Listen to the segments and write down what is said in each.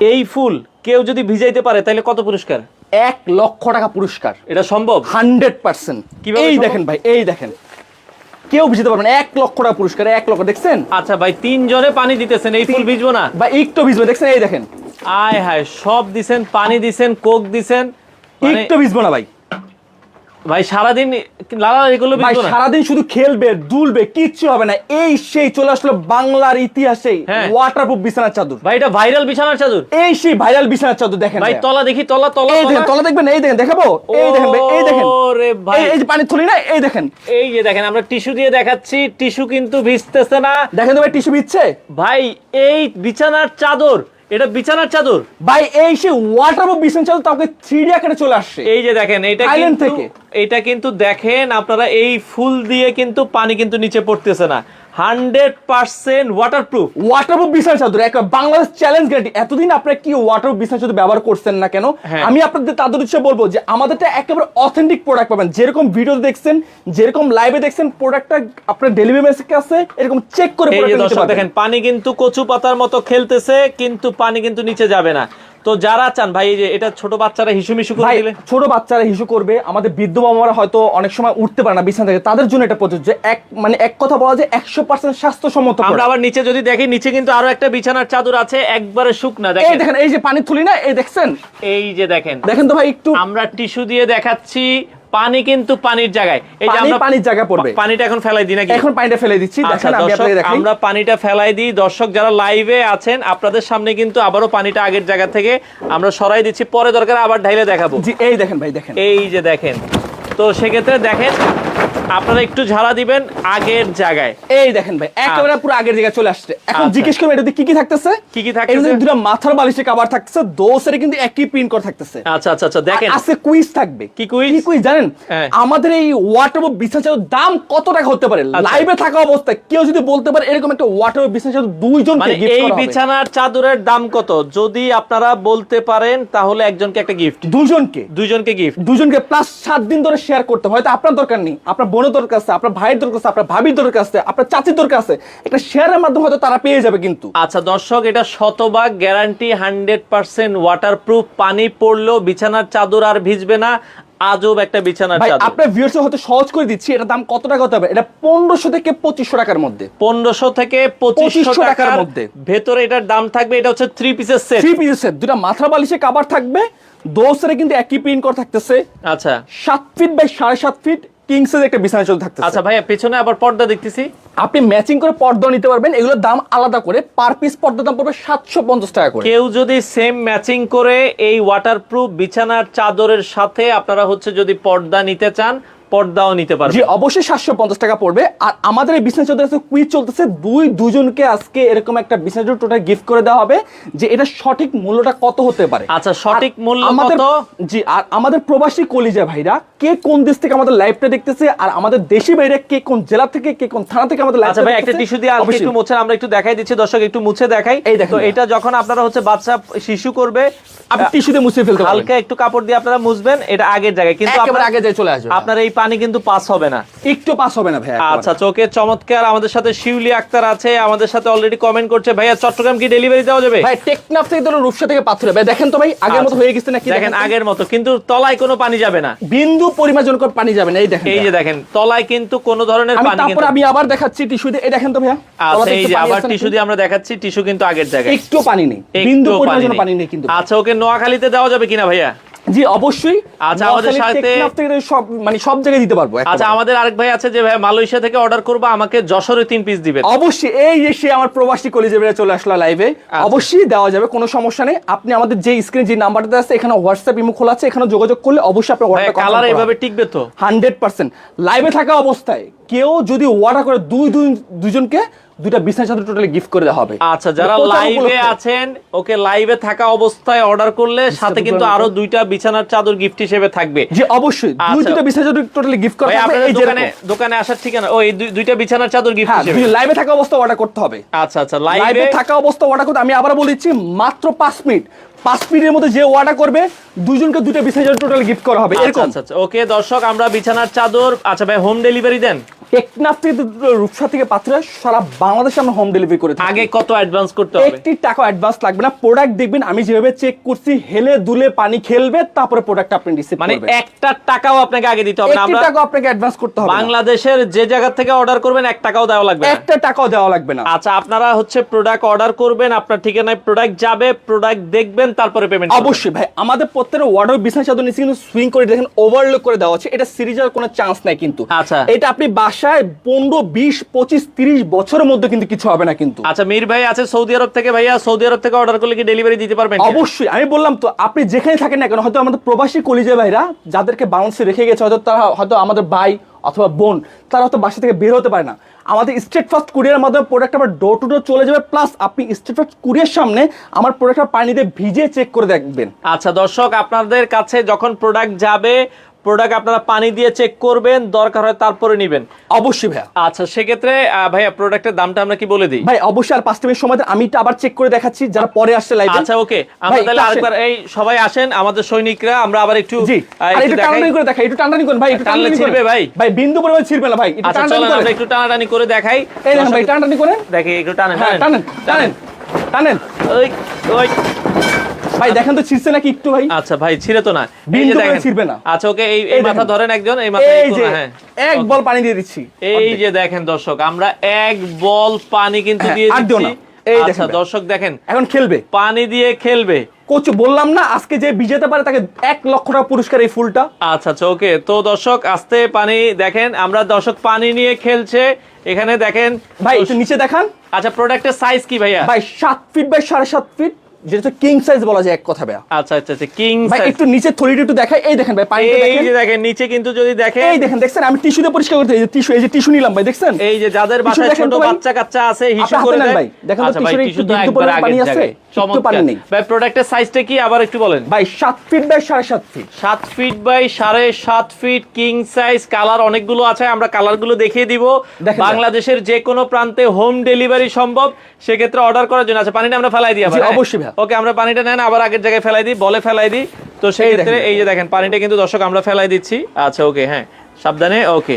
এই ফুল কেউ যদি ভিজাইতে পারে তাহলে কত পুরস্কার? এক লক্ষ টাকা পুরস্কার। এটা সম্ভব? Hundred percent. এই দেখেন ভাই এই দেখেন। কেউ ভিজতে পারবেন এক লক্ষ টাকা পুরস্কার এক লক্ষ দেখছেন? আচ্ছা ভাই তিন জনে পানি দিতেছেন এই ফুল ভিজবো না। বা একটু ভিজবো দেখছেন? এই দেখেন। আয় হায় সব দিছেন পানি দিছেন কোক দিছেন। মানে- একটু ভিজবো না ভাই। ভাই সারাদিন লালা এগুলো ভাই সারাদিন শুধু খেলবে দুলবে কিচ্ছু হবে না। এই সেই চলে আসলো বাংলার ইতিহাসে হ্যাঁ। ওয়াটারপ্রুফ বিছানার চাদর। ভাই এটা ভাইরাল বিছানার চাদর? এই সেই ভাইরাল বিছানার চাদর দেখেন ভাই তলা দেখি তলা তলা এই দেখেন তলা। দেখবেন? এই দেখেন দেখাবো? এই দেখেন ভাই এই দেখেন। ওরে ভাই। এই- যে পানি থলি না এই দেখেন। এই যে দেখেন আমরা টিস্যু দিয়ে দেখাচ্ছি টিস্যু কিন্তু ভিজতেছে না। দেখেন তো ভাই টিস্যু বিচ্ছে ভাই এই বিছানার চাদর এটা বিছানার চাদর। ভাই এই সেই ওয়াটারপ্রুফ বিছানার চাদর তাকে 3D আকারে চলে আসছে। এই যে দেখেন এটা কিন্তু। এটা কিন্তু দেখেন আপনারা এই ফুল দিয়ে কিন্তু পানি কিন্তু নিচে পড়তেছে না। হান্ড্রেড পার্সেন্ট ওয়াটারপ্রুফ ওয়াটারপ্রুফ বিছানা চাদর এক বাংলাদেশ চ্যালেঞ্জ গ্যারান্টি এতদিন আপনারা কি ওয়াটারপ্রুফ বিছানা চাদর ব্যবহার করছেন না কেন? হ্যাঁ। আমি আপনাদের তাদের উৎসে বলব যে আমাদেরটা একেবারে অথেন্টিক প্রোডাক্ট পাবেন। যেরকম ভিডিও দেখছেন যেরকম লাইভে দেখছেন প্রোডাক্টটা আপনার ডেলিভারি এরকম চেক করে দেখেন পানি কিন্তু কচু পাতার মতো খেলতেছে কিন্তু পানি কিন্তু নিচে যাবে না। তো যারা চান ভাই এই যে এটা ছোট বাচ্চারা হিসু মিশু করে দিলে। ছোট বাচ্চারা হিসু করবে আমাদের বৃদ্ধ মামারা হয়তো অনেক সময় উঠতে পারে না বিছানা থেকে। তাদের জন্য এটা প্রযোজ্য। এক মানে এক কথা বলা যায় একশো পার্সেন্ট স্বাস্থ্যসম্মত আমরা আবার নিচে যদি দেখি নিচে কিন্তু আরও একটা বিছানার চাদর আছে একবারে শুকনা এই দেখেন। দেখেন এই যে পানি তুলি না এই দেখছেন? এই যে দেখেন। দেখেন তো ভাই একটু আমরা টিস্যু দিয়ে দেখাচ্ছি পানি কিন্তু পানির জায়গায়। এই যে আমরা পানির জায়গায় পড়বে। পানিটা এখন ফেলাই দিই নাকি? এখন পানিটা ফেলে দিচ্ছি আচ্ছা দেখেন আমি আপনাকে দেখাই। আমরা পানিটা ফেলাই দিই। দর্শক যারা লাইভে আছেন আপনাদের সামনে কিন্তু আবারও পানিটা আগের জায়গা থেকে আমরা সরাই দিচ্ছি। পরে দরকার আবার ঢাইলে দেখাবো। জি এই দেখেন ভাই দেখেন। এই যে দেখেন। তো সেক্ষেত্রে দেখেন আপনারা একটু ঝাড়া দিবেন আগের জায়গায়। এই দেখেন ভাই একেবারে পুরো আগের জায়গায় চলে আসছে। এখন আচ্ছা। জিজ্ঞেস করবেন এটাতে কি কি থাকতেছে? কি কি থাকতেছে? এর দুটো মাথার বালিশে কভার থাকতেছে দোসের কিন্তু একই প্রিন্ট করা থাকতেছে। আচ্ছা আচ্ছা আচ্ছা দেখেন। আজকে কুইজ থাকবে। কি quiz? কি কুইজ জানেন? হ্যাঁ। আমাদের এই ওয়াটার বিছানা চাদর দাম কত টাকা হতে পারে? আচ্ছা। লাইভে থাকা অবস্থায় কেউ যদি বলতে পারে এরকম একটা ওয়াটার বিছানা চাদর দুইজন মানে এই বিছানার চাদরের দাম কত? যদি আপনারা বলতে পারেন তাহলে একজনকে একটা গিফট দুজনকে। দুইজনকে গিফট দুজনকে প্লাস সাত দিন ধরে শেয়ার করতে হয়তো আপনার দরকার নেই, আপনার বোনের দরকার আছে, আপনার ভাইয়ের দরকার আছে, আপনার ভাবির দরকার আছে, আপনার চাচির দরকার আছে, একটা শেয়ারের মাধ্যমে হয়তো তারা পেয়ে যাবে কিন্তু। আচ্ছা দর্শক, এটা শতভাগ গ্যারান্টি হান্ড্রেড পার্সেন্ট ওয়াটারপ্রুফ পানি পড়লেও বিছানার চাদর আর ভিজবে না। আজব একটা বিছানার চাদর। আপনার ভিউয়ার্স হতে সহজ করে দিচ্ছি এটা দাম কত টাকা হতে হবে এটা 1500 থেকে 2500 টাকার মধ্যে। 1500 থেকে পঁচিশশো 2500 টাকার মধ্যে। ভেতরে এটার দাম থাকবে এটা হচ্ছে 3 পিসের সেট 3 পিসের সেট দুটো মাথা বালিশে কভার থাকবে দোসরে কিন্তু একই প্রিন্ট করা থাকতেছে। আচ্ছা। 7 ফিট বাই সাড়ে সাত ফিট কিংসের একটা বিছানা চল থাকতেছে। আচ্ছা ভাইয়া পেছনে আবার পর্দা দেখতেছি। আপনি ম্যাচিং করে পর্দা নিতে পারবেন এগুলোর দাম আলাদা করে পার পিস পর্দার দাম পড়বে সাতশো পঞ্চাশ টাকা করে। কেউ যদি সেম ম্যাচিং করে এই ওয়াটারপ্রুফ বিছানার চাদরের সাথে আপনারা হচ্ছে যদি পর্দা নিতে চান পর্দাও নিতে জি পারবেন অবশ্যই সাতশো পঞ্চাশ টাকা পড়বে। আর আমাদের এই বিজনেস চলতে কুইজ চলতেছে। দুই দুজনকে আজকে এরকম একটা বিজনেস টোটাল গিফট করে দেওয়া হবে যে এটা সঠিক মূল্যটা কত হতে পারে। আচ্ছা, সঠিক মূল্য আমাদের জি আর আমাদের প্রবাসী কলিজা ভাইরা কে কোন দেশ থেকে আমাদের লাইভটা দেখতেছে আর আমাদের দেশি ভাইরা কে কোন জেলা থেকে কে কোন থানা থেকে আমাদের আচ্ছা লাইভটা ভাই একটা টিস্যু দিয়ে আজকে একটু মুছে আমরা একটু দেখাই দিচ্ছি দর্শক একটু মুছে দেখাই। তো এটা যখন আপনারা হচ্ছে বাচ্চা শিশু করবে আপনি টিস্যুতে মুছে ফেলতে হালকা একটু কাপড় দিয়ে আপনারা মুছবেন এটা আগের জায়গায়। কিন্তু আপনার- আগে যায় চলে আসবে। আপনার এই পানি কিন্তু পাস হবে না। একটু পাস হবে না ভাই আচ্ছা চোখে চমৎকার আমাদের সাথে শিউলি আক্তার আছে আমাদের সাথে অলরেডি কমেন্ট করছে। ভাইয়া চট্টগ্রাম কি ডেলিভারি দেওয়া যাবে? ভাই টেকনাফ থেকে ধরুন রূপসা থেকে পাথরে। ভাই দেখেন তো ভাই আগের মতো আচ্ছা। হয়ে গেছে নাকি? দেখেন আগের মতো কিন্তু তলায় কোনো পানি যাবে না। বিন্দু পরিমার্জন করে পানি যাবে না এই দেখেন এই যে দেখেন তলায় কিন্তু কোনো ধরনের পানি তারপর আমি আবার দেখাচ্ছি টিস্যু দিয়ে এই দেখেন তো ভাইয়া। আচ্ছা এই যে আবার টিস্যু দিয়ে আমরা দেখাচ্ছি টিস্যু কিন্তু আগের জায়গায়। একটু পানি নেই বিন্দু পরিমাণ। পানি নেই কিন্তু। আচ্ছা ওকে নোয়াখালীতে দেওয়া যাবে কিনা ভাইয়া? জি অবশ্যই। আচ্ছা, আমাদের সাথে- সব মানে সব জায়গায় দিতে পারব। আচ্ছা আমাদের আরেক ভাই আছে যে ভাই মালয়েশিয়া থেকে অর্ডার করব আমাকে যশোরে তিন পিস দিবেন। অবশ্যই এই এসে আমার প্রবাসী কলেজে বেড়ে চলে আসলো লাইভে আচ্ছা। অবশ্যই দেওয়া যাবে কোনো সমস্যা নেই। আপনি আমাদের যে স্ক্রিনে যে নাম্বারটা আছে এখানে হোয়াটসঅ্যাপ ইমো খোলা আছে এখানে যোগাযোগ করলে অবশ্যই আপনার কালার এভাবে টিকবে তো। হান্ড্রেড পার্সেন্ট লাইভে থাকা অবস্থায় কেউ যদি অর্ডার করে দুই দুই দুজনকে দুইটা বিছানা চাদর টোটালি গিফট করে দেওয়া হবে। আচ্ছা যারা লাইভে। আছেন ওকে লাইভে থাকা অবস্থায় অর্ডার করলে সাথে কিন্তু আরও দুইটা বিছানার চাদর গিফট হিসেবে থাকবে। জি অবশ্যই। দুই আচ্ছা। দুইটা বিছানা চাদর টোটালি গিফট করা আপনাদের এই দোকানে দোকানে আসার ঠিকানা? ও এই দুই- দুইটা বিছানার চাদর গিফট হ্যাঁ হিসেবে। লাইভে থাকা অবস্থা অর্ডার করতে হবে। আচ্ছা আচ্ছা লাইভে থাকা অবস্থা অর্ডার করতে আমি আবার বলেছি মাত্র পাঁচ মিনিট। পাঁচ মিনিটের মধ্যে যে অর্ডার করবে দুজনকে দুইটা বিছানা চাদর টোটালি গিফট করা হবে আচ্ছা এরকম। আচ্ছা আচ্ছা। ওকে দর্শক আমরা বিছানার চাদর আচ্ছা ভাই হোম ডেলিভারি দেন। টেকনাফ থেকে রূপসা থেকে পাত্রা সারা বাংলাদেশে আমরা হোম ডেলিভারি করে আগে কত অ্যাডভান্স করতে হবে? একটি টাকা অ্যাডভান্স লাগবে না। প্রোডাক্ট দেখবেন আমি যেভাবে চেক করছি হেলে দুলে পানি খেলবে তারপরে প্রোডাক্ট আপনি রিসিভ মানে একটা টাকাও আপনাকে আগে দিতে হবে না। আমরা টাকা আপনাকে অ্যাডভান্স করতে হবে বাংলাদেশের যে জায়গা থেকে অর্ডার করবেন এক টাকাও দেওয়া লাগবে একটা টাকাও দেওয়া লাগবে না। আচ্ছা আপনারা হচ্ছে প্রোডাক্ট অর্ডার করবেন আপনার ঠিকানায় প্রোডাক্ট যাবে প্রোডাক্ট দেখবেন তারপরে পেমেন্ট অবশ্যই ভাই আমাদের প্রত্যেকটা ওয়ার্ডার বিজনেস চাদর নিচে কিন্তু সুইং করে দেখেন ওভারলোক করে দেওয়া আছে এটা সিরিজের কোনো চান্স নাই কিন্তু। আচ্ছা। এটা আপনি বাসায় পনেরো বিশ পঁচিশ তিরিশ বছরের মধ্যে কিন্তু কিছু হবে না কিন্তু। আচ্ছা মীর ভাই আছে সৌদি আরব থেকে ভাইয়া সৌদি আরব থেকে অর্ডার করলে কি ডেলিভারি দিতে পারবেন অবশ্যই আমি বললাম তো আপনি যেখানে থাকেন না কেন হয়তো আমাদের প্রবাসী কলিজে ভাইরা যাদেরকে বাউন্সে রেখে গেছে হয়তো তারা হয়তো আমাদের ভাই অথবা বোন তারা হয়তো বাসা থেকে বের হতে পারে না। আমাদের স্ট্রেট ফার্স্ট কুরিয়ার মাধ্যমে প্রোডাক্ট আমার ডোর টু ডোর চলে যাবে প্লাস আপনি স্ট্রেট ফার্স্ট কুরিয়ার সামনে আমার প্রোডাক্টটা পানিতে ভিজে চেক করে দেখবেন। আচ্ছা দর্শক আপনাদের কাছে যখন প্রোডাক্ট যাবে প্রোডাক্ট আপনারা পানি দিয়ে চেক করবেন দরকার হয় তারপরে নেবেন। অবশ্যই ভাইয়া। আচ্ছা সেক্ষেত্রে ভাইয়া প্রোডাক্টের দামটা আমরা কি বলে দিই? ভাই অবশ্যই আর পাঁচ মিনিট সময় আমি এটা আবার চেক করে দেখাচ্ছি যারা পরে আসছে লাইভে আচ্ছা ওকে আমরা তাহলে আরেকবার এই সবাই আসেন আমাদের সৈনিকরা আমরা আবার একটু একটু। টানাটানি করে দেখাই একটু টানাটানি করেন ভাই একটু টানলে টানাটানি ছিড়বে ভাই? ভাই বিন্দু পরিমাণ ছিড়বে না ভাই একটু আচ্ছা টানাটানি আমরা একটু টানাটানি করে দেখাই। এই দেখেন ভাই টানাটানি করেন। দেখি একটু টানেন হ্যাঁ টানেন টানেন। টানেন। ওই ওই। ভাই দেখেন তো ছিড়ছে নাকি একটু ভাই। আচ্ছা ভাই ছিঁড়ে তো না। বিন্দু করে। ছিঁড়বে না। আচ্ছা ওকে এই এই এই মাথা ধরেন একজন এই মাথা এই হ্যাঁ। এক বল পানি দিয়ে দিচ্ছি। এই যে দেখেন দর্শক আমরা এক বল পানি কিন্তু হ্যাঁ, দিয়ে দিচ্ছি। এই আচ্ছা দর্শক দেখেন। এখন খেলবে। পানি দিয়ে খেলবে। কোচ বললাম না আজকে যে বিজেতে পারে তাকে এক লক্ষ টাকা পুরস্কার এই ফুলটা। আচ্ছা আচ্ছা ওকে। তো দর্শক আস্তে পানি দেখেন। আমরা দর্শক পানি নিয়ে খেলছে। এখানে দেখেন ভাই একটু নিচে দেখান। আচ্ছা প্রোডাক্টের সাইজ কি ভাইয়া? ভাই সাত ফিট বাই সাড়ে সাত ফিট যেটা কিং সাইজ বলা যায় এক কথা ভাইয়া। আচ্ছা আচ্ছা আচ্ছা কিং ভাই একটু নিচে থলিটা একটু দেখাই এই দেখেন ভাই পানিটা এই যে দেখেন। নিচে কিন্তু যদি দেখেন এই দেখেন দেখছেন? আমি টিস্যু দিয়ে পরিষ্কার করতে এই যে টিস্যু এই যে টিস্যু নিলাম ভাই দেখছেন? এই যে যাদের বাসায় ছোট বাচ্চা কাচ্চা আছে হিসু করে দেয় ভাই। দেখেন তো আচ্ছা ভাই টিস্যু একটু তো বিন্দু পরিমাণ পানি আছে? একটু পানি নেই। ভাই প্রোডাক্টের সাইজটা কি? আবার একটু বলেন। ভাই সাত ফিট বাই সাড়ে সাত ফিট সাত ফিট বাই সাড়ে সাত ফিট কিং সাইজ কালার অনেকগুলো আছে আমরা কালারগুলো দেখিয়ে দিব। দেখেন। বাংলাদেশের যে কোনো প্রান্তে হোম ডেলিভারি সম্ভব সেক্ষেত্রে অর্ডার করার জন্য আছে। পানিটা আমরা ফেলাই দিই আবার হ্যাঁ? অবশ্যই ভাইয়া। ওকে আমরা পানিটা নেন আবার আগের জায়গায় ফেলাই দিই বলে ফেলাই দিই। তো সেই ক্ষেত্রে এই যে দেখেন পানিটা কিন্তু দর্শক আমরা ফেলাই দিচ্ছি। আচ্ছা ওকে হ্যাঁ সাবধানে ওকে।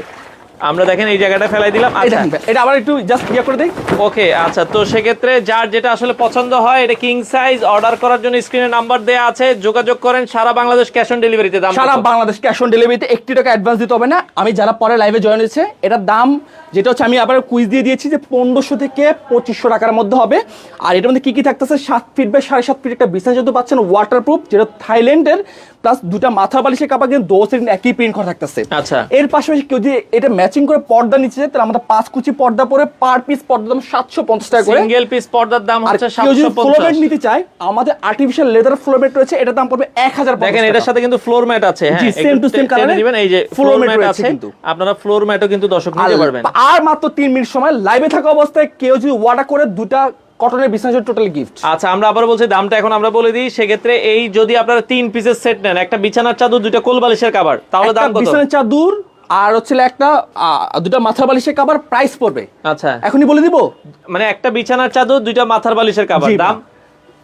আমরা দেখেন এই জায়গাটা ফেলাই দিলাম। আচ্ছা। এটা আবার একটু জাস্ট ইয়ে করে দেই। ওকে আচ্ছা তো সেক্ষেত্রে যার যেটা আসলে পছন্দ হয় এটা কিং সাইজ অর্ডার করার জন্য স্ক্রিনে নাম্বার দেওয়া আছে। যোগাযোগ করেন সারা বাংলাদেশ ক্যাশ অন ডেলিভারিতে দাম সারা বাংলাদেশ ক্যাশ অন ডেলিভারিতে একটি টাকা অ্যাডভান্স দিতে হবে না। আমি যারা পরে লাইভে জয়েন হয়েছে এটার দাম যেটা হচ্ছে আমি আবার কুইজ দিয়ে দিয়েছি যে পনেরোশো থেকে পঁচিশশো টাকার মধ্যে হবে। আর এটার মধ্যে কি কি থাকতেছে সাত ফিট বাই সাড়ে সাত ফিট একটা বিছানা যেহেতু পাচ্ছেন ওয়াটারপ্রুফ যেটা থাইল্যান্ডের প্লাস দুটা মাথা বালিশের কাপড় কিন্তু দোষ একই প্রিন্ট করা থাকতেছে। আচ্ছা। এর পাশাপাশি কেউ যদি এটা ম্যাচিং করে পর্দা নিচ্ছে তাহলে আমাদের পাঁচ কুচি পর্দা পরে পার পিস পর্দা দাম সাতশো পঞ্চাশ টাকা করে। সিঙ্গেল পিস পর্দার দাম হচ্ছে সাতশো ফ্লোর পঞ্চাশ নিতে চায় আমাদের আর্টিফিশিয়াল লেদার ফ্লোর রয়েছে এটার দাম পড়বে এক হাজার দেখেন এটার সাথে কিন্তু ফ্লোর ম্যাট আছে হ্যাঁ same to same টেনে দিবেন এই যে ফ্লোর ম্যাট আছে কিন্তু। আপনারা ফ্লোর ম্যাটও কিন্তু দর্শক নিতে পারবেন। আর মাত্র তিন মিনিট সময় লাইভে থাকা অবস্থায় কেউ যদি ওয়াটা করে দুটা কটনের বিছানা টোটাল গিফট আচ্ছা আমরা আবার বলছি দামটা এখন আমরা বলে দিই সেক্ষেত্রে এই যদি আপনারা তিন পিসের সেট নেন একটা বিছানার চাদর দুইটা কোল বালিশের কাবার তাহলে দাম কত? বিছানার চাদর আর হচ্ছে একটা দুটা মাথার বালিশের কাবার প্রাইস পড়বে। আচ্ছা। এখনই বলে দিব। মানে একটা বিছানার চাদর দুইটা মাথার বালিশের কাবার দাম?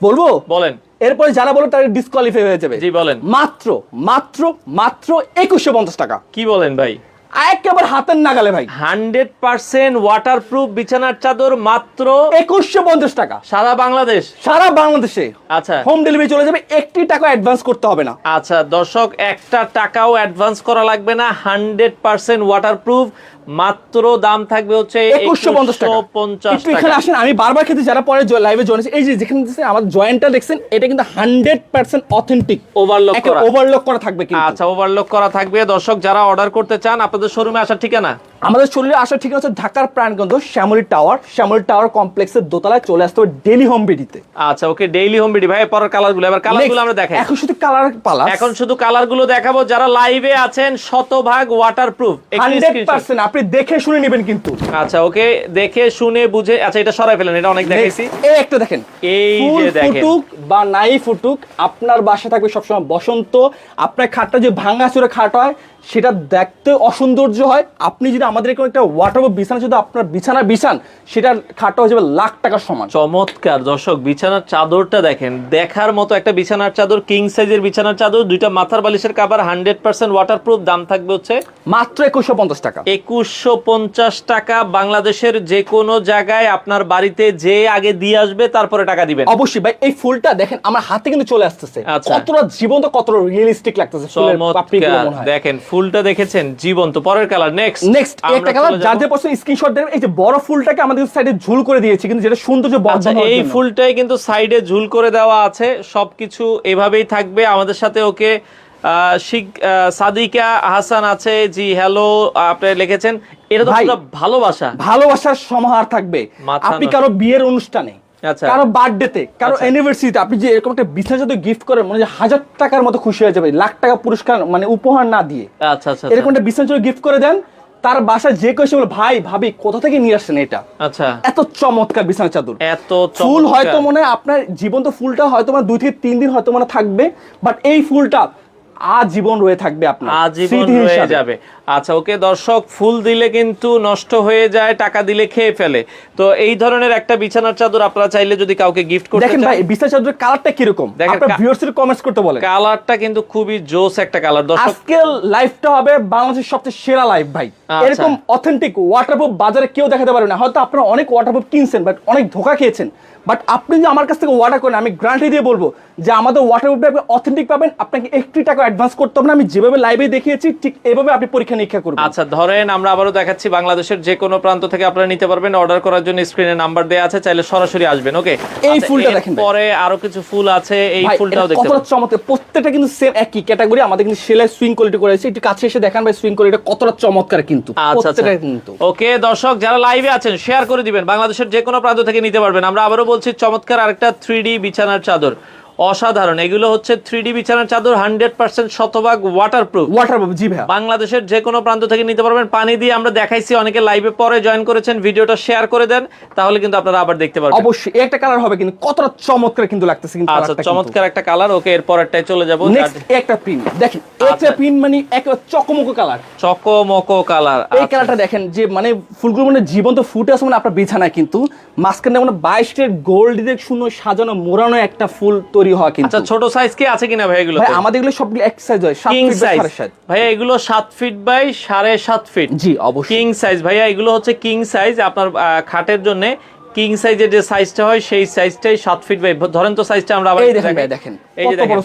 বলব? বলেন। এরপরে যারা বলো তারা ডিসকোয়ালিফাই হয়ে যাবে। জি বলেন। মাত্র মাত্র মাত্র একুশশো পঞ্চাশ টাকা। কি বলেন ভাই? একেবারে হাতের নাগালে ভাই। হান্ড্রেড পার্সেন্ট ওয়াটার প্রুফ বিছানার চাদর মাত্র একুশশো পঞ্চাশ টাকা। সারা বাংলাদেশ? সারা বাংলাদেশে। আচ্ছা। হোম ডেলিভারি চলে যাবে একটি টাকা অ্যাডভান্স করতে হবে না। আচ্ছা দর্শক একটা টাকাও অ্যাডভান্স করা লাগবে না। হান্ড্রেড পার্সেন্ট ওয়াটার প্রুফ মাত্র দাম থাকবে হচ্ছে একুশশো পঞ্চাশ টাকা। এখানে আসেন আমি বারবার খেতে যারা পরে লাইভে জয়েন এই যে যেখানে আমার জয়েন্টটা দেখছেন এটা কিন্তু হান্ড্রেড পার্সেন্ট অথেন্টিক ওভারলক করা। ওভারলক করা থাকবে আচ্ছা ওভারলক করা থাকবে। দর্শক যারা অর্ডার করতে চান আপনাদের শোরুমে আসার ঠিকানা? আমাদের শরীরে আসার ঠিক হচ্ছে ঢাকার প্রাণগন্ধ শ্যামলি টাওয়ার। শ্যামলী টাওয়ার কমপ্লেক্সের দোতলায় চলে আসতে হবে ডেলি হোম বিডিতে আচ্ছা ওকে ডেইলি হোম বিডি ভাই পরের কালারগুলো এবার কালারগুলো আমরা দেখাই। এখন শুধু কালার পালা এখন শুধু কালারগুলো দেখাবো। যারা লাইভে আছেন শতভাগ ওয়াটার প্রুফ হান্ড্রেড আপনি দেখে শুনে নেবেন কিন্তু। আচ্ছা ওকে দেখে শুনে বুঝে আচ্ছা এটা সরাই ফেলেন এটা অনেক দেখাইছি। এই একটা দেখেন। এই যে দেখেন। বা নাই ফুটুক আপনার বাসা থাকবে সবসময় বসন্ত আপনার খাটটা যে ভাঙা চুরে খাট হয় সেটা দেখতে অসৌন্দর্য হয়। আপনি যদি আমাদের এরকম একটা ওয়াটার বিছানা যদি আপনার বিছানা বিছান সেটার খাটটা হয়ে যাবে লাখ টাকার সমান। চমৎকার দর্শক বিছানার চাদরটা দেখেন। দেখার মতো একটা বিছানার চাদর কিং সাইজের বিছানার চাদর দুইটা মাথার বালিশের কাবার হান্ড্রেড পার্সেন্ট ওয়াটারপ্রুফ দাম থাকবে হচ্ছে মাত্র একুশশো পঞ্চাশ টাকা। একুশশো পঞ্চাশ টাকা। বাংলাদেশের যে কোনো জায়গায় আপনার বাড়িতে যে আগে দিয়ে আসবে তারপরে টাকা দিবেন। অবশ্যই ভাই এই ফুলটা দেখেন আমার হাতে কিন্তু চলে আসতেছে। আচ্ছা। কতটা জীবন্ত কতটা রিয়েলিস্টিক লাগতেছে দেখেন ফুলটা দেখেছেন জীবন্ত। পরের কালার নেক্সট নেক্সট একটা কালার যার যে পছন্দ স্ক্রিনশট দেবেন এই যে বড় ফুলটাকে আমাদের সাইডে ঝুল করে দিয়েছি কিন্তু যেটা সৌন্দর্য আচ্ছা বর্ধন এই ফুলটাই কিন্তু সাইডে ঝুল করে দেওয়া আছে। সবকিছু এভাবেই থাকবে। আমাদের সাথে ওকে আহ, সাদিকা হাসান আছে। জি হ্যালো আপনি লিখেছেন। এটা তো। ভালোবাসা। ভালোবাসার সমাহার থাকবে। আপনি কারও বিয়ের অনুষ্ঠানে। কারও বার্থডেতে কারও আচ্ছা। অ্যানিভার্সারিতে আপনি যে এরকম একটা বিছানা যদি গিফট করেন মানে যে হাজার টাকার মতো খুশি হয়ে যাবে লাখ টাকা পুরস্কার মানে উপহার না দিয়ে। আচ্ছা আচ্ছা এরকম একটা বিছানা যদি গিফট করে দেন তার বাসায় যে কেউ বলে ভাই ভাবি কোথা থেকে নিয়ে আসছেন এটা? আচ্ছা। এত চমৎকার বিছানা চাদর। এত ফুল হয়তো মনে আপনার জীবন্ত ফুলটা হয়তো মানে দুই থেকে তিন দিন হয়তো মানে থাকবে বাট এই ফুলটা আজীবন রয়ে থাকবে আপনার আজীবন রয়ে যাবে। আচ্ছা ওকে দর্শক ফুল দিলে কিন্তু নষ্ট হয়ে যায় টাকা দিলে খেয়ে ফেলে। তো এই ধরনের একটা বিছানার চাদর আপনারা চাইলে যদি কাউকে গিফট করতে দেখেন ভাই বিছানার চাদরের কালারটা কীরকম? দেখেন আপনারা ভিউয়ার্সদের কমেন্টস করতে বলেন। কালারটা কিন্তু খুবই জোস একটা কালার দর্শক আজকে লাইভটা হবে বাংলাদেশের সবচেয়ে সেরা লাইভ ভাই। এরকম অথেন্টিক ওয়াটারপ্রুফ বাজারে কেউ দেখাতে পারবে না। হয়তো আপনারা অনেক ওয়াটারপ্রুফ কিনছেন বাট অনেক ধোকা খেয়েছেন। বাট আপনি যদি আমার কাছ থেকে ওয়াটার করেন আমি গ্যারান্টি দিয়ে বলব যে আমাদের ওয়াটারপ্রুফটা আপনি অথেন্টিক পাবেন আপনাকে একটি টাকা অ্যাডভান্স করতে হবে না। আমি যেভাবে লাইভে দেখিয়েছি ঠিক এভাবে আপনি পরীক্ষা নিরীক্ষা করবেন। আচ্ছা ধরেন আমরা আবারও দেখাচ্ছি বাংলাদেশের যে কোনো প্রান্ত থেকে আপনারা নিতে পারবেন। অর্ডার করার জন্য স্ক্রিনে নাম্বার দেওয়া আছে চাইলে সরাসরি আসবেন ওকে এই ফুলটা দেখেন পরে আরও কিছু ফুল আছে এই ফুলটাও দেখতে কতটা চমৎকার প্রত্যেকটা কিন্তু সেম একই ক্যাটাগরি আমাদের কিন্তু সেলাই সুইং কোয়ালিটি করেছে একটু কাছে এসে দেখান ভাই সুইং কোয়ালিটি কতটা চমৎকার কিন্তু আচ্ছা আচ্ছা। কিন্তু। ওকে দর্শক যারা লাইভে আছেন শেয়ার করে দিবেন। বাংলাদেশের যে কোনো প্রান্ত থেকে নিতে পারবেন। আমরা আবারও বলছি চমৎকার আরেকটা থ্রি বিছানার চাদর। অসাধারণ। এগুলো হচ্ছে থ্রি বিছানার চাদর হান্ড্রেড পার্সেন্ট শতভাগ ওয়াটারপ্রুফ ওয়াটার জি ভাইয়া। বাংলাদেশের যে কোনো প্রান্ত থেকে নিতে পারবেন। পানি দিয়ে আমরা দেখাইছি অনেকে লাইভে পরে জয়েন করেছেন ভিডিওটা শেয়ার করে দেন তাহলে কিন্তু আপনারা আবার দেখতে পারবেন। অবশ্যই একটা কালার হবে কিন্তু কতটা চমৎকার কিন্তু লাগতেছে কিন্তু আচ্ছা চমৎকার একটা কালার ওকে এর পরেরটাই চলে যাব। নেক্সট একটা প্রিন্ট দেখেন আচ্ছা। একটা প্রিন্ট মানে একেবারে চকমকো কালার চকমকো কালার এই কালারটা দেখেন যে মানে ফুলগুলো মানে জীবন্ত ফুটে আছে মানে আপনার বিছানায় কিন্তু। মাঝখানে মানে বাইশ গোল্ড দিয়ে সুন্দর সাজানো মোড়ানো একটা ফুল তৈরি হওয়া কিন্তু। আচ্ছা ছোট সাইজ কি আছে কিনা ভাই এগুলো ভাই আমাদের এগুলো সবগুলো এক সাইজ হয় 7 ফিট বাই সাইজ সাড়ে সাত। ভাই এগুলো 7 ফিট বাই সাড়ে সাত ফিট জি অবশ্যই। কিং সাইজ ভাইয়া এগুলো হচ্ছে কিং সাইজ আপনার খাটের জন্য কিং সাইজের যে সাইজটা হয় সেই সাইজটাই সাত ফিট বাই ধরেন তো সাইজটা আমরা আবার এই দেখেন দেখাই। ভাই, দেখেন। এই যে দেখেন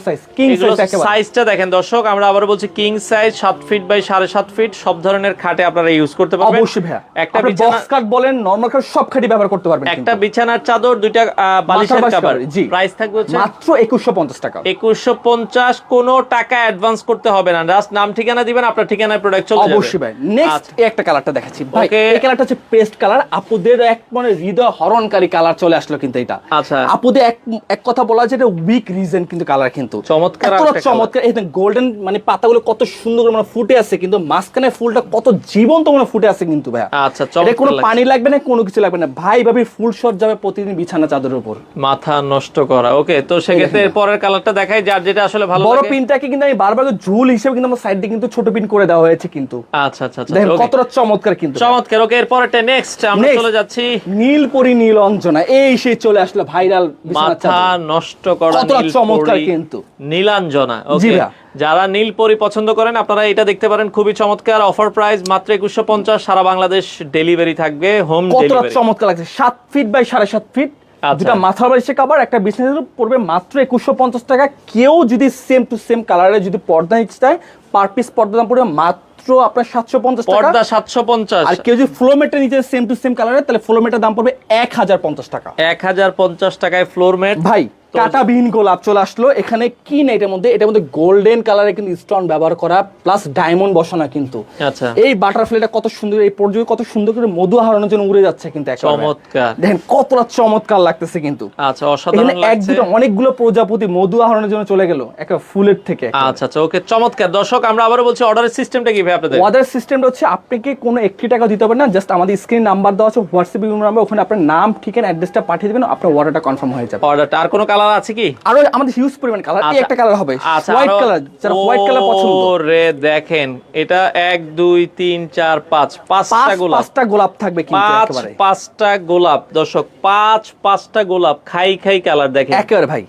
এগুলো একেবারে। সাইজটা দেখেন দর্শক আমরা আবার বলছি কিং সাইজ সাত ফিট বাই সাড়ে সাত ফিট সব ধরনের খাটে আপনারা ইউজ করতে পারবেন অবশ্যই ভাইয়া একটা বিছানা বক্স কাট বলেন নরমাল কাট সব খাটি ব্যবহার করতে পারবেন একটা বিছানার চাদর দুইটা বালিশের কভার জি। প্রাইস থাকবে হচ্ছে মাত্র একুশশো পঞ্চাশ টাকা একুশশো পঞ্চাশ কোনো টাকা অ্যাডভান্স করতে হবে না জাস্ট নাম ঠিকানা দিবেন আপনার ঠিকানায় প্রোডাক্ট চলে যাবে অবশ্যই ভাই নেক্সট আচ্ছা। এই একটা কালারটা দেখাচ্ছি ভাই. এই কালারটা হচ্ছে পেস্ট কালার আপুদের এক মানে হৃদয় হরণকারী কালার চলে আসলো কিন্তু এটা। আচ্ছা। আপুদের এক এক কথা বলা যায় এটা উইক রিজন কিন্তু কালার কিন্তু। চমৎকার চমৎকার এই গোল্ডেন মানে পাতাগুলো কত সুন্দর করে মানে ফুটে আছে কিন্তু মাঝখানে ফুলটা কত জীবন্ত মানে ফুটে আছে কিন্তু ভাই আচ্ছা, এটা কোনো পানি লাগবে না কোনো কিছু লাগবে না। ভাই ভাবি ফুল শট যাবে প্রতিদিন বিছানা চাদরের উপর। মাথা নষ্ট করা। ওকে তো সেক্ষেত্রে পরের কালারটা দেখাই যার যেটা আসলে ভালো বড় পিনটাকে কিন্তু আমি বারবার ঝুল হিসেবে কিন্তু আমার সাইড দিয়ে কিন্তু ছোট পিন করে দেওয়া হয়েছে কিন্তু। আচ্ছা আচ্ছা আচ্ছা. কতটা চমৎকার কিন্তু। চমৎকার ওকে এর পরেরটা নেক্সট আমরা চলে যাচ্ছি। নীলপরি নীল অঞ্জনা এই সেই চলে আসলো ভাইরাল মাথা নষ্ট করা চমৎকার কিন্তু। নীলাঞ্জনা ওকে। যারা নীলপরি পছন্দ করেন আপনারা এটা দেখতে পারেন খুবই চমৎকার অফার প্রাইস মাত্র একুশশো পঞ্চাশ সারা বাংলাদেশ ডেলিভারি থাকবে হোম ডেলিভারি চমৎকার লাগছে সাত ফিট বাই সাড়ে সাত ফিট। দুটা মাথার বাড়িছে কাবার একটা বিজনেস পড়বে মাত্র একুশশো পঞ্চাশ টাকা। কেউ যদি সেম টু সেম কালারে যদি পর্দা নিতে চায় পার পিস পর্দা দাম পড়বে মাত্র আপনার সাতশো পঞ্চাশ টাকা। পর্দা সাতশো পঞ্চাশ। আর কেউ যদি ফ্লোমেটটা নিতে সেম টু সেম কালারে তাহলে ফ্লোমেটের দাম পড়বে এক হাজার পঞ্চাশ টাকা। এক হাজার পঞ্চাশ টাকায় ফ্লোরমেট ভাই কাটাবিহীন গোলাপ চলে আসলো। এখানে কি না এটার মধ্যে? এটার মধ্যে গোল্ডেন কালারে কিন্তু স্টোন ব্যবহার করা প্লাস ডায়মন্ড বসানো কিন্তু। আচ্ছা। এই বাটারফ্লাইটা কত সুন্দর এই পর্যন্ত কত সুন্দর করে মধু হারানোর জন্য উড়ে যাচ্ছে কিন্তু। চমৎকার। দেখেন কতটা চমৎকার লাগতেছে কিন্তু। আচ্ছা অসাধারণ এক দুটো অনেকগুলো প্রজাপতি মধু আহরণের জন্য চলে গেল একটা ফুলের থেকে আচ্ছা আচ্ছা ওকে চমৎকার। দর্শক আমরা আবারও বলছি অর্ডারের সিস্টেমটা কি ভাই আপনাদের? ওয়াদার সিস্টেমটা হচ্ছে আপনাকে কোনো একটি টাকা দিতে হবে না জাস্ট আমাদের স্ক্রিন নাম্বার দেওয়া আছে হোয়াটসঅ্যাপ নাম্বার ওখানে আপনার নাম ঠিকানা অ্যাড্রেসটা পাঠিয়ে দেবেন আপনার অর্ডারটা কনফার্ম হয়ে যাবে। অর্ডারটা আর কোনো কালার আছে কি? আরও আমাদের হিউজ পরিমাণ কালার এই আচ্ছা, একটা কালার হবে। আচ্ছা, হোয়াইট কালার যারা হোয়াইট কালার পছন্দ। ওরে দেখেন এটা এক দুই তিন চার পাঁচ পাঁচটা পাঁচ গোলাপ। পাঁচটা গোলাপ থাকবে কিন্তু একেবারে। পাঁচটা গোলাপ। দর্শক পাঁচ পাঁচটা গোলাপ। খাই খাই কালার দেখেন। একেবারে ভাই।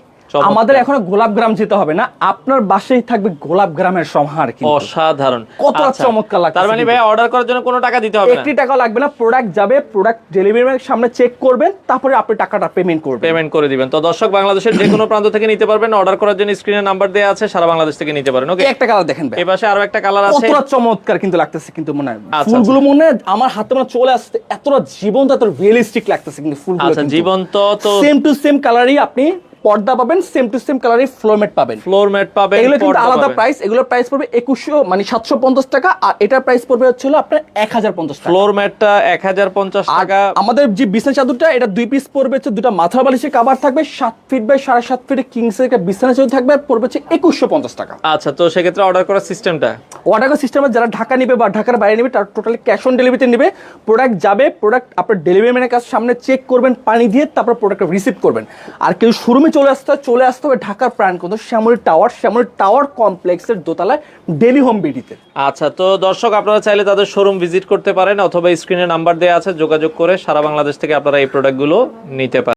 আমাদের এখন গোলাপ গ্রাম যেতে হবে না আপনার বাসায় থাকবে গোলাপ গ্রামের সমাহার অসাধারণ। কতটা আচ্ছা, চমৎকার লাগতেছে তার মানে ভাই অর্ডার করার জন্য কোনো টাকা দিতে হবে না। একটি টাকা লাগবে না প্রোডাক্ট যাবে প্রোডাক্ট ডেলিভারি ম্যানের সামনে চেক করবেন তারপরে আপনি টাকাটা পেমেন্ট করবেন। পেমেন্ট করে দিবেন। তো দর্শক বাংলাদেশের যে কোনো প্রান্ত থেকে নিতে পারবেন অর্ডার করার জন্য স্ক্রিনে নাম্বার দেওয়া আছে সারা বাংলাদেশ থেকে নিতে পারেন ওকে একটা কালার দেখেন ভাই। এই পাশে আরও একটা কালার আছে। কতটা চমৎকার কিন্তু লাগতেছে কিন্তু মনে হয়। আচ্ছা, ফুলগুলো মনে আমার হাতে মনে চলে আসতে এতটা জীবন্ত এত রিয়েলিস্টিক লাগতেছে কিন্তু ফুলগুলো আচ্ছা জীবন্ত তো সেম টু সেম কালারই আপনি পর্দা পাবেন সেম টু সেম কালারই ফ্লোরমেট পাবেন। ফ্লোর ম্যাট পাবেন এগুলো কিন্তু আলাদা প্রাইস এগুলোর প্রাইস পড়বে একুশশো মানে সাতশো পঞ্চাশ টাকা আর এটার প্রাইস পড়বে হচ্ছে আপনার এক হাজার পঞ্চাশ টাকা। ফ্লোর ম্যাটটা এক হাজার পঞ্চাশ আর টাকা। আমাদের যে বিছানা চাদরটা এটা দুই পিস পড়বে হচ্ছে দুটা মাথা বালিশের কাবার থাকবে সাত ফিট বাই সাড়ে সাত ফিটের কিংসের একটা বিছানা চাদর থাকবে পড়বে হচ্ছে একুশশো পঞ্চাশ টাকা। আচ্ছা তো সেক্ষেত্রে অর্ডার করার সিস্টেমটা অর্ডার করার সিস্টেমে যারা ঢাকা নিবে বা ঢাকার বাইরে নিবে তার টোটালি ক্যাশ অন ডেলিভারিতে নিবে। প্রোডাক্ট যাবে প্রোডাক্ট আপনার ডেলিভারি ম্যানের কাছে সামনে চেক করবেন পানি দিয়ে তারপর প্রোডাক্ট রিসিভ করবেন। আর কেউ শোরুমে চলে আসতে হবে চলে আসতে হবে ঢাকার প্রাণকেন্দ্র, শ্যামলী টাওয়ার। শ্যামলী টাওয়ার কমপ্লেক্সের দোতলায় ডেলি হোম বিডিতে। আচ্ছা তো দর্শক, আপনারা চাইলে তাদের শোরুম ভিজিট করতে পারেন অথবা স্ক্রিনে নাম্বার দেওয়া আছে, যোগাযোগ করে সারা বাংলাদেশ থেকে আপনারা এই প্রোডাক্টগুলো নিতে পারেন।